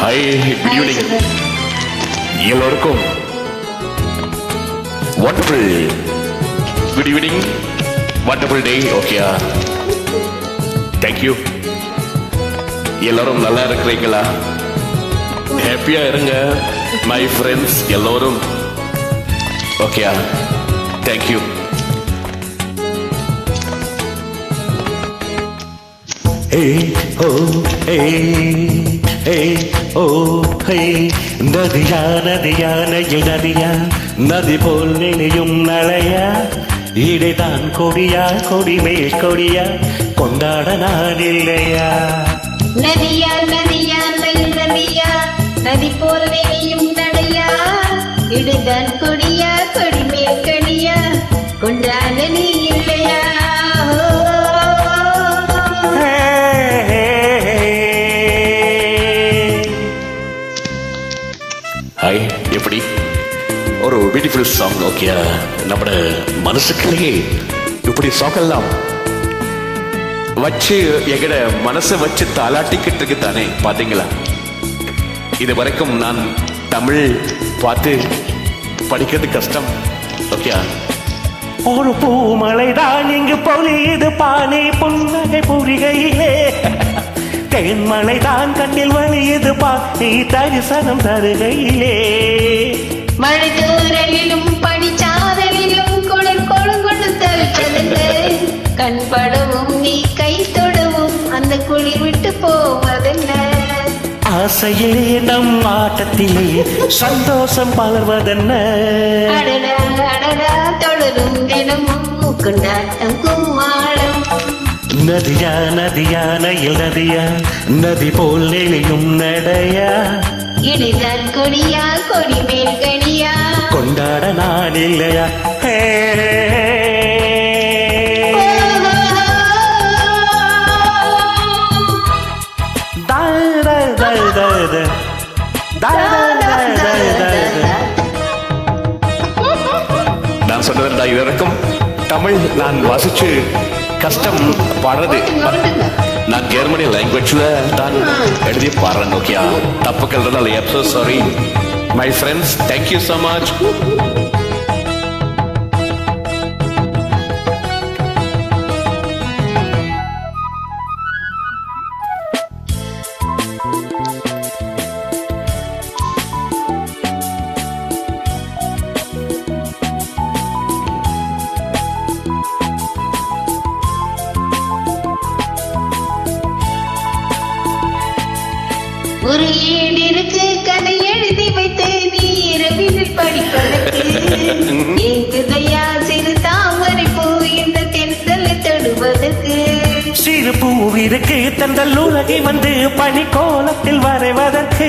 Hi good evening எல்லோருக்கும் wonderful good evening wonderful day ஓகேயா thank you எல்லாரும் நல்லா இருக்கிறீங்களா? ஹாப்பியா இருங்க மை ஃப்ரெண்ட்ஸ் எல்லோரும். ஓகேயா thank you Hey, oh, hey, hey oh hey Nadiya நதியா நெயில் நதியா நதி போல் நினையும் நளையா இடைதான் கொடியா கொடி மேல் கொடியா கொண்டாட நான் இல்லையா நதியா நதியா நதியா நதி போல் நினையும் நடையா இடைதான் கொடியா ஒரு பியூட்டிஃபுல் சாங் ஓகே நம்ம மனசுக்குள்ளேயே இப்படி சாங்கெல்லாம் வச்சு எங்கட மனசை வச்சு தாளாட்டிக்கிட்டு இருக்கு தானே பார்த்தீங்களா இது வரைக்கும் நான் தமிழ் பார்த்து படிக்கிறது கஷ்டம் ஓகே uh. ஒரு பூமலைதான் இங்கு பொழியுது பானை புன்னகை புரிகையிலே. தேன்மலைதான் கண்ணில் வழியுது பானை தரிசனம் தருகையிலே. மழை தூரலிலும் படிச்சாதலிலும் குளிர் கொழுங்கொண்டு தவித்ததென்ன கண் படவும் நீ கை தொடவும் அந்த குளிர் விட்டு போவதென்ன? ஆசையிலே நம் ஆட்டத்திலே சந்தோஷம் பலர்வதென்ன? அடடா அடடா தொடரும் தினமும் கொண்டாட்டம் கும்மாளம். நதியா நதியா நயில் நதியா நதி போல் நெளியும் நடையா? இடைதான் கொடியா கொடி மேல் கனியா. கொண்டாட நான் இல்லையா. நான் சொன்னதுடா இது வரைக்கும். தமிழ் நான் வாசிச்சு கஷ்டம் பாடுறது. நான் ஜெர்மனி லாங்குவேஜ்ல தான் எழுதி பாடுறேன் ஓகே தப்பு கல்றதால எப்சோ sorry my friends thank you so much ஒரு ஏடு இருக்கு கதை எழுதி வைத்து நீ இரவில் படிப்பதற்கு. ஏங்குதையா சிறு தாமரை பூ இந்த தென்றலை தொடுவதற்கு. சிறு பூவிற்கு தந்தல் உலகை வந்து பனி கோலத்தில் வரைவதற்கு.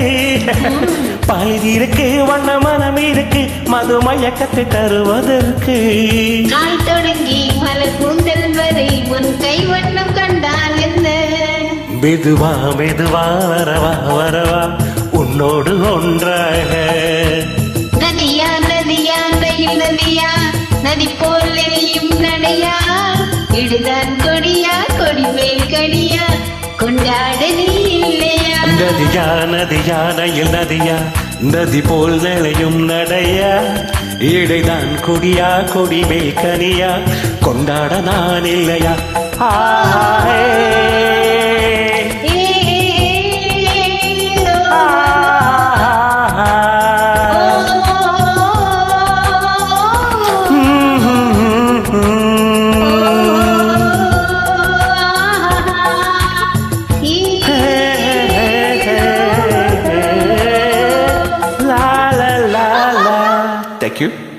பழுதிருக்கு வண்ண மனம் இருக்கு மது மயக்கத்தை தருவதற்கு. நாள் தொடங்கி மலர் கூந்தல் வரை உன் கை வண்ணம் என்ன மெதுவா மெதுவா வரவா வரவா உன்னோடு ஒன்றாக. நதியா நதியா ரயில் நதியா நதி போல் எரியும் நடையா. இடுதான் கொடியா கொடி மேல் கடியா கொண்டாட நீ இல்லையா. நதியா நதியா நயில் நதியா நதி போல் நிலையும் நடையா. இடைதான் கொடியா கொடி மேல் கனியா கொண்டாட நான் இல்லையா. ஆஹே. thank you.